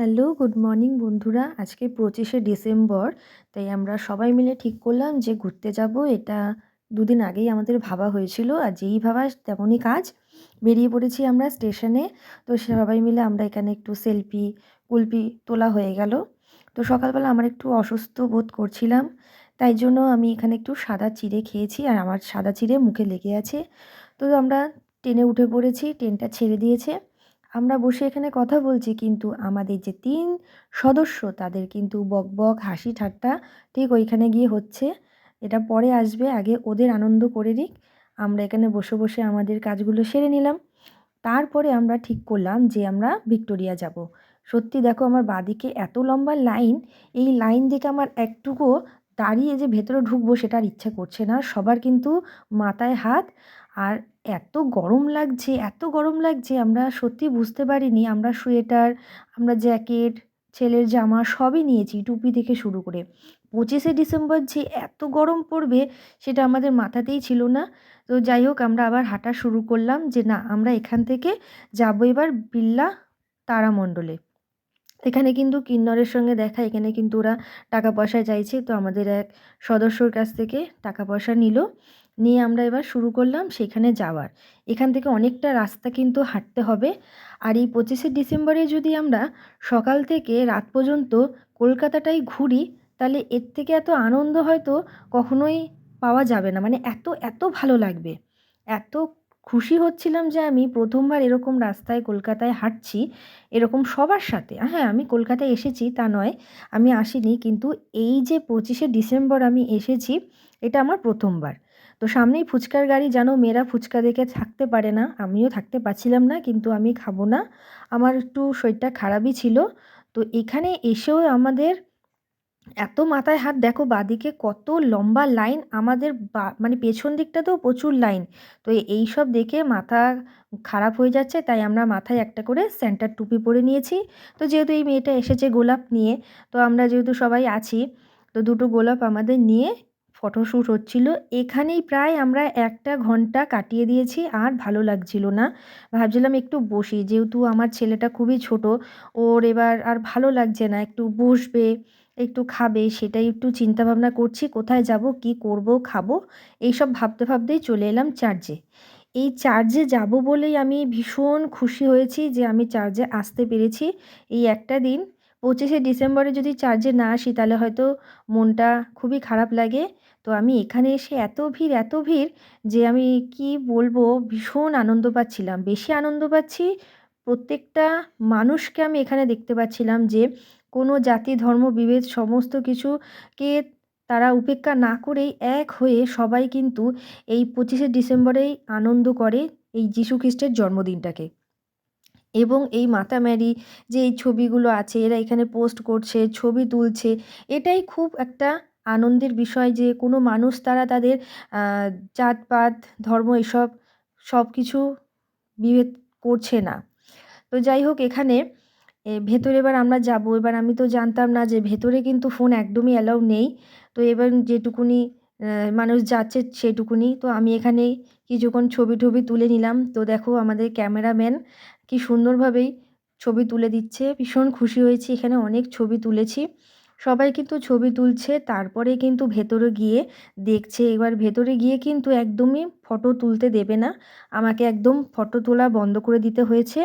Hello, good morning বন্ধুরা। আজকে পঁচিশে ডিসেম্বর, তাই আমরা সবাই মিলে ঠিক করলাম যে ঘুরতে যাব। এটা দুদিন আগেই আমাদের ভাবা হয়েছিল, আর যেই ভাবা তেমনই কাজ। বেরিয়ে পড়েছি আমরা স্টেশনে, তো সবাই মিলে আমরা এখানে একটু সেলফি কুলপি তোলা হয়ে গেল। তো সকালবেলা আমার একটু অসুস্থ বোধ করছিলাম, তাই জন্য আমি এখানে একটু সাদা চিড়ে খেয়েছি, আর আমার সাদা চিড়ে মুখে লেগে আছে। তো আমরা ট্রেনে উঠে পড়েছি, ট্রেনটা ছেড়ে দিয়েছে। আমরা বসে এখানে কথা বলছি, কিন্তু আমাদের যে তিন সদস্য, তাদের কিন্তু বক বক হাসি ঠাট্টা ঠিক ওইখানে গিয়ে হচ্ছে। এটা পরে আসবে, আগে ওদের আনন্দ করে নিক। আমরা এখানে বসে বসে আমাদের কাজগুলো সেরে নিলাম। তারপরে আমরা ঠিক করলাম যে আমরা ভিক্টোরিয়া যাব। সত্যি দেখো আমার বাদিকে এত লম্বা লাইন, এই লাইন দেখে আমার একটুকুও দাঁড়িয়ে যে ভেতরে ঢুকবো সেটা আর ইচ্ছা করছে না। সবার কিন্তু মাথায় হাত। আর এত গরম লাগছে, এত গরম লাগছে, আমরা সত্যি বুঝতে পারিনি। আমরা সোয়েটার, আমরা জ্যাকেট, ছেলের জামা সবই নিয়েছি টুপি থেকে শুরু করে। পঁচিশে ডিসেম্বর যে এত গরম পড়বে সেটা আমাদের মাথাতেই ছিল না। তো যাই হোক, আমরা আবার হাঁটা শুরু করলাম যে না, আমরা এখান থেকে যাব এবার বিল্লা তারামণ্ডলে এখানে কিন্তু কিন্নরের সঙ্গে দেখা, এখানে কিন্তু ওরা টাকা পয়সা চাইছে। তো আমাদের এক সদস্যর কাছ থেকে টাকা পয়সা নিল। নিয়ে আমরা এবার শুরু করলাম সেখানে যাওয়ার। এখান থেকে অনেকটা রাস্তা কিন্তু হাঁটতে হবে। আর এই পঁচিশে ডিসেম্বরে যদি আমরা সকাল থেকে রাত পর্যন্ত কলকাতাটাই ঘুরি, তাহলে এর থেকে এত আনন্দ হয়তো কখনোই পাওয়া যাবে না। মানে এত এত ভালো লাগবে। এত খুশি হচ্ছিলাম যে আমি প্রথমবার এরকম রাস্তায় কলকাতায় হাঁটছি, এরকম সবার সাথে। হ্যাঁ আমি কলকাতায় এসেছি, তা নয়, আমি আসিনি, কিন্তু এই যে পঁচিশে ডিসেম্বর আমি এসেছি, এটা আমার প্রথমবার। তো সামনেই ফুচকার গাড়ি জানো মেয়েরা ফুচকা দেখে থাকতে পারে না। আমিও থাকতে পারছিলাম না, কিন্তু আমি খাব না। আমার একটু শরীরটা খারাপই ছিল। তো এখানে এসেও আমাদের এত মাথায় হাত, দেখো বাদিকে কত লম্বা লাইন, আমাদের মানে পেছন দিকটাতেও প্রচুর লাইন। তো এই সব দেখে মাথা খারাপ হয়ে যাচ্ছে, তাই আমরা মাথায় একটা করে সেন্টার টুপি পরে নিয়েছি। তো যেহেতু এই মেয়েটা এসেছে গোলাপ নিয়ে, তো আমরা যেহেতু সবাই আছি, তো দুটো গোলাপ আমাদের নিয়ে ফটোশ্যুট হচ্ছিল। এখানেই প্রায় আমরা একটা ঘণ্টা কাটিয়ে দিয়েছি, আর ভালো লাগছিল না। ভাবছিলাম একটু বসি, যেহেতু আমার ছেলেটা খুবই ছোট, ওর এবার আর ভালো লাগছে না, একটু বসবে, একটু খাবে, সেটাই একটু চিন্তা ভাবনা করছি, কোথায় যাব, কি করব, খাব, এইসব ভাবতে ভাবতেই চলে এলাম চার্জে এই চার্জে যাব বলেই আমি ভীষণ খুশি হয়েছি যে আমি চার্জে আসতে পেরেছি। এই একটা দিন, পঁচিশে ডিসেম্বরে যদি চার্জে না আসি, তাহলে হয়তো মনটা খুবই খারাপ লাগে। তো আমি এখানে এসে এত ভিড় এত ভিড় যে আমি কি বলব, ভীষণ আনন্দ পাচ্ছিলাম। বেশি আনন্দ পাচ্ছি প্রত্যেকটা মানুষকে আমি এখানে দেখতে পাচ্ছিলাম যে কোনো জাতি, ধর্ম, বিভেদ সমস্ত কিছুকে তারা উপেক্ষা না করেই এক হয়ে সবাই কিন্তু এই পঁচিশে ডিসেম্বরেই আনন্দ করে এই যীশু খ্রিস্টের জন্মদিনটাকে। এবং এই মাতা ম্যারি যে এই ছবিগুলো আছে, এরা এখানে পোস্ট করছে, ছবি তুলছে, এটাই খুব একটা আনন্দের বিষয় যে কোনো মানুষ তারা তাদের জাতপাত, ধর্ম এসব সব কিছু বিভেদ করছে না। তো যাই হোক এখানে ভেতরে এবার আমরা যাব। এবার আমি তো জানতাম না যে ভেতরে কিন্তু ফোন একদমই অ্যালাউ নেই। তো এবার যেটুকুনি মানুষ যাচ্ছে সেটুকুনি। তো আমি এখানে কিছুক্ষণ ছবি টবি তুলে নিলাম। তো দেখো আমাদের ক্যামেরাম্যান কি সুন্দরভাবেই ছবি তুলে দিচ্ছে। ভীষণ খুশি হয়েছি। এখানে অনেক ছবি তুলেছি। সবাই কিন্তু ছবি তুলছে, তারপরে কিন্তু ভেতরে গিয়ে দেখছে। এবার ভেতরে গিয়ে কিন্তু একদমই ফটো তুলতে দেবে না। আমাকে একদম ফটো তোলা বন্ধ করে দিতে হয়েছে।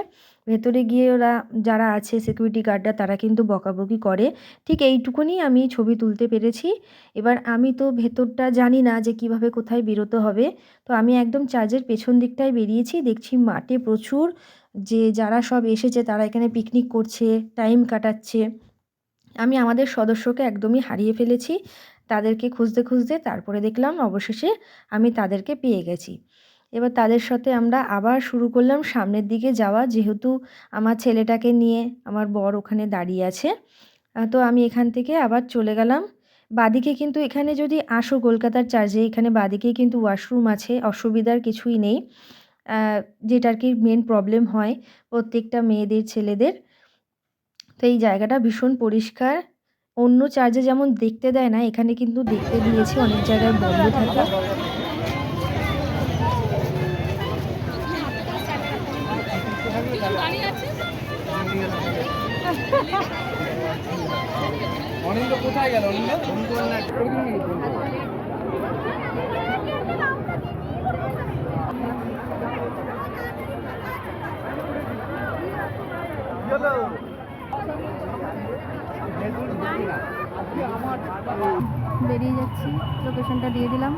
ভেতরে গিয়ে ওরা যারা আছে সিকিউরিটি গার্ডরা তারা কিন্তু বকাবকি করে। ঠিক এইটুকুনি আমি ছবি তুলতে পেরেছি। এবার আমি তো ভেতরটা জানি না যে কীভাবে কোথায় বেরোতে হবে। তো আমি একদম চার্জের পেছন দিকটায় বেরিয়েছি। দেখছি মাঠে প্রচুর যে যারা সব এসেছে, তারা এখানে পিকনিক করছে টাইম কাটাচ্ছে। আমি আমাদের সদস্যকে একদমই হারিয়ে ফেলেছি। তাদেরকে খুঁজতে খুঁজতে তারপরে দেখলাম অবশেষে আমি তাদেরকে পেয়ে গেছি। এবার তাদের সাথে আমরা আবার শুরু করলাম সামনের দিকে যাওয়া, যেহেতু আমার ছেলেটাকে নিয়ে আমার বর ওখানে দাঁড়িয়ে আছে। তো আমি এখান থেকে আবার চলে গেলাম। বাদিকে কিন্তু এখানে যদি আসো, কলকাতার চার্জে এখানে বাদিকেই কিন্তু ওয়াশরুম আছে, অসুবিধার কিছুই নেই। যেটা আর কি মেন প্রবলেম হয়, প্রত্যেকটা মেয়েদের, ছেলেদের। তো এই জায়গাটা ভীষণ পরিষ্কার। অন্য চার্জে যেমন দেখতে দেয় না, এখানে কিন্তু দেখতে দিয়েছে, অনেক জায়গায় বন্ধ থাকে। কোথায় গেল অনিন্দ ফোন করুন না করে দিন নাকি ফোন করুন? বেরিয়ে যাচ্ছি। লোকেশনটা দিয়ে দিলাম।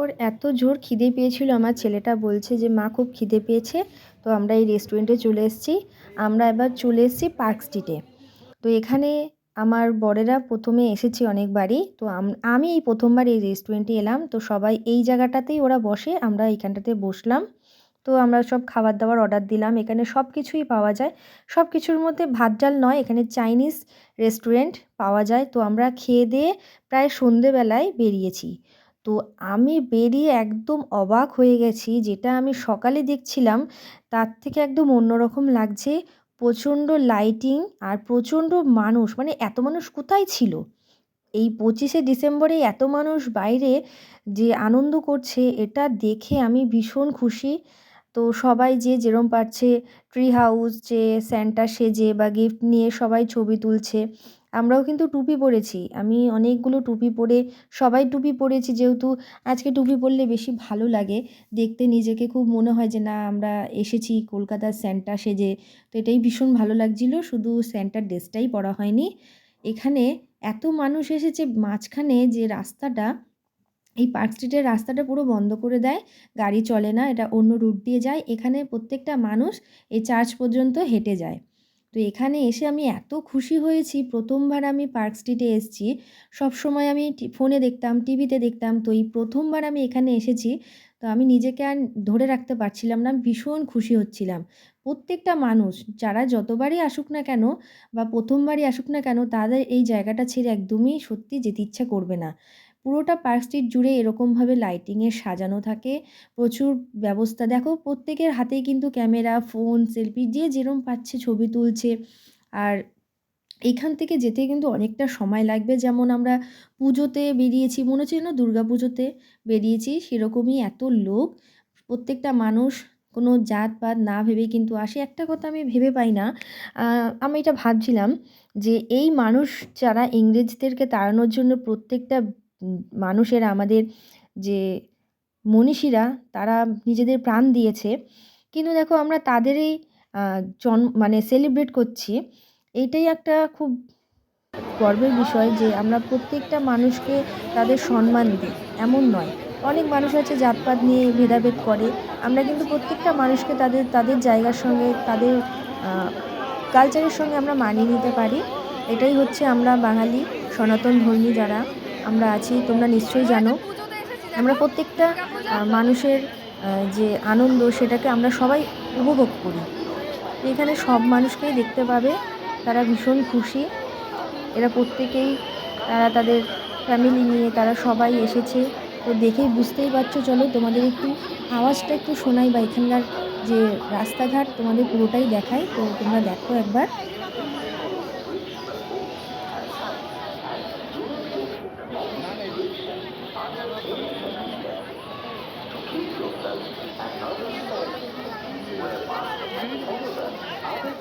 ওর এত জোর খিদে পেয়েছিল, আমার ছেলেটা বলছে যে, মা, খুব খিদে পেয়েছে, তো আমরা এই রেস্টুরেন্টে চলে এসেছি। আমরা এবার চলে এসেছি পার্ক স্ট্রিটে তো এখানে আমার বরেরা প্রথমে এসেছি অনেকবারই তো আমি এই প্রথমবার এই রেস্টুরেন্টে এলাম, তো সবাই এই জায়গাটাতেই ওরা বসে, আমরা এইখানটাতে বসলাম। তো আমরা সব খাবার দাবার অর্ডার দিলাম। এখানে সব কিছুই পাওয়া যায়। সব কিছুর মধ্যে ভাত ডাল নয়, এখানে চাইনিজ রেস্টুরেন্ট পাওয়া যায়। তো আমরা খেয়ে দিয়ে প্রায় সন্ধেবেলায় বেরিয়েছি। তো আমি বেরিয়ে একদম অবাক হয়ে গেছি, যেটা আমি সকালে দেখছিলাম, তার থেকে একদম অন্যরকম লাগছে। প্রচণ্ড লাইটিং আর প্রচণ্ড মানুষ মানে এত মানুষ কোথায় ছিল? এই পঁচিশে ডিসেম্বরে এত মানুষ বাইরে যে আনন্দ করছে, এটা দেখে আমি ভীষণ খুশি। তো সবাই যে যেরম পারছে ট্রি হাউস যে স্যান্টা সেজে বা গিফট নিয়ে সবাই ছবি তুলছে। আমরাও কিন্তু টুপি পরেছি। আমি অনেকগুলো টুপি পরে সবাই টুপি পরেছি যেহেতু আজকে টুপি পরলে বেশি ভালো লাগে। দেখতে নিজেকে খুব মনে হয় যে, না, আমরা এসেছি কলকাতার স্যান্টা সেজে। তো এটাই ভীষণ ভালো লাগছিল। শুধু স্যান্টার ড্রেসটাই পরা হয়নি। এখানে এত মানুষ এসেছে মাঝখানে যে রাস্তাটা এই পার্ক স্ট্রিটের রাস্তাটা পুরো বন্ধ করে দেয়, গাড়ি চলে না, এটা অন্য রুট দিয়ে যায়, এখানে প্রত্যেকটা মানুষ এই চার্চ পর্যন্ত হেঁটে যায়। তো এখানে এসে আমি এত খুশি হয়েছি, প্রথমবার আমি পার্ক স্ট্রিটে এসেছি সবসময় আমি ফোনে দেখতাম টিভিতে দেখতাম, তো এই প্রথমবার আমি এখানে এসেছি, তো আমি নিজেকে আর ধরে রাখতে পারছিলাম না ভীষণ খুশি হচ্ছিলাম। প্রত্যেকটা মানুষ, যারা যতবারই আসুক না কেন, বা প্রথমবারই আসুক না কেন, তাদের এই জায়গাটা ছেড়ে একদমই সত্যি যেতে ইচ্ছা করবে না। পুরোটা পার্ক স্ট্রিট জুড়ে এরকমভাবে লাইটিংয়ের সাজানো থাকে, প্রচুর ব্যবস্থা। দেখো, প্রত্যেকের হাতেই কিন্তু ক্যামেরা, ফোন, সেলফি, যে যেরম পাচ্ছে ছবি তুলছে। আর এইখান থেকে যেতে কিন্তু অনেকটা সময় লাগবে। যেমন আমরা পুজোতে বেরিয়েছি, মনে হচ্ছে না দুর্গা পুজোতে বেরিয়েছি, সেরকমই এত লোক। প্রত্যেকটা মানুষ, কোনো জাত পাত না ভেবে কিন্তু আসে। একটা কথা আমি ভেবে পাই না আমি এটা ভাবছিলাম যে এই মানুষ যারা ইংরেজদেরকে তাড়ানোর জন্য প্রত্যেকটা মানুষের আমাদের যে মনীষীরা, তারা নিজেদের প্রাণ দিয়েছে। কিন্তু দেখো আমরা তাদেরই জন মানে সেলিব্রেট করছি। এইটাই একটা খুব গর্বের বিষয় যে আমরা প্রত্যেকটা মানুষকে তাদের সম্মান দিই। এমন নয়। অনেক মানুষ আছে জাতপাত নিয়ে ভেদাভেদ করে। আমরা কিন্তু প্রত্যেকটা মানুষকে তাদের তাদের জায়গার সঙ্গে, তাদের কালচারের সঙ্গে আমরা মানিয়ে নিতে পারি। এটাই হচ্ছে আমরা বাঙালি সনাতন ধর্মী যারা। আমরা আছি, তোমরা নিশ্চয়ই জানো। আমরা প্রত্যেকটা মানুষের যে আনন্দ সেটাকে আমরা সবাই উপভোগ করি। এখানে সব মানুষকেই দেখতে পাবে, তারা ভীষণ খুশি। এরা প্রত্যেকেই, তারা তাদের ফ্যামিলি নিয়ে, তারা সবাই এসেছে। তো দেখেই বুঝতেই পারছ, চলো তোমাদের একটু আওয়াজটা একটু শোনাই বা এখানকার যে রাস্তাঘাট তোমাদের পুরোটাই দেখায় তো তোমরা দেখো একবার।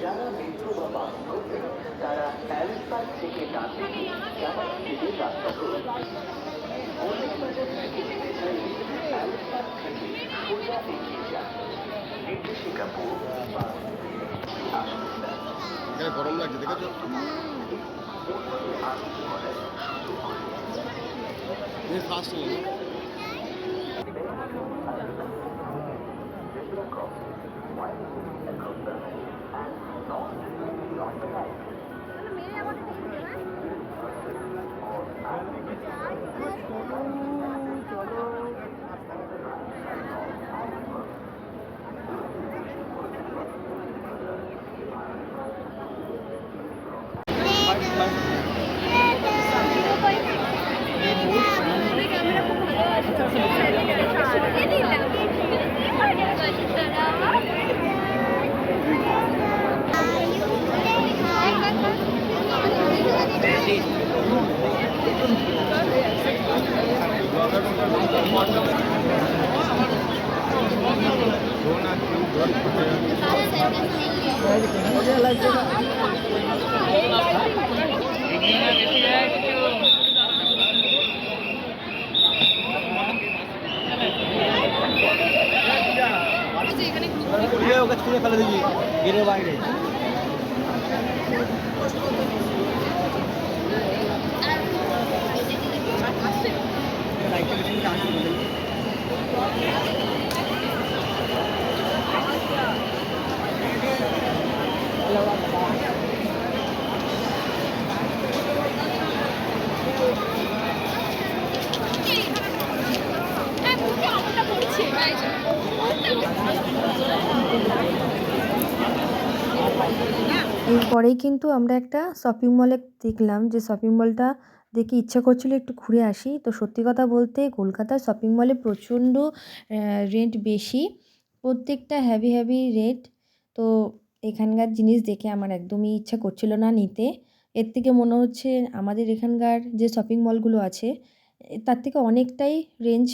যারা মেট্রো বা করবেন তারা প্যালেস পার্ক থেকে ডান দিকে জামাল স্ট্রিটের রাস্তা ধরুন মল্লিক থেকে যেতে চাইলে প্যালেস থেকে সোজা এগিয়ে যান নির্দেশিকা পুর বাস আসুন গরম লাগছে দেখেছ? ফার্স্ট よろしくお願いします。ফেলে দিবি গেটের বাইরে। এরপরেই কিন্তু আমরা একটা শপিং মলে দেখলাম যে শপিং মলটা দেখে ইচ্ছা করছিল একটু ঘুরে আসি। তো সত্যি কথা বলতে কলকাতার শপিং মলে প্রচণ্ড রেন্ট বেশি, প্রত্যেকটা হ্যাভি হ্যাভি রেট তো এখানকার জিনিস দেখে আমার একদমই ইচ্ছা করছিল না নিতে। এর থেকে মনে হচ্ছে আমাদের এখানকার যে শপিং মলগুলো আছে, তার থেকে অনেকটাই রেঞ্জ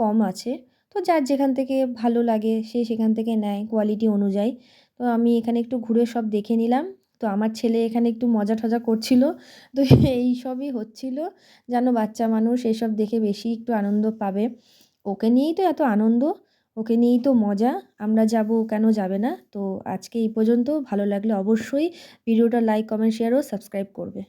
কম আছে। তো যার যেখান থেকে ভালো লাগে সে সেখান থেকে নেয় কোয়ালিটি অনুযায়ী। তো আমি এখানে একটু ঘুরে সব দেখে নিলাম। তো আমার ছেলে এখানে একটু মজা টজা করছিল। তো এই সবই হচ্ছিল। যেন বাচ্চা মানুষ এসব দেখে বেশি একটু আনন্দ পাবে। ওকে নিয়েই তো এত আনন্দ, ওকে নিয়েই তো মজা। আমরা যাব কেন যাবে না? তো আজকে এই পর্যন্ত। ভালো লাগলে অবশ্যই ভিডিওটা লাইক কমেন্ট শেয়ার ও সাবস্ক্রাইব করবে।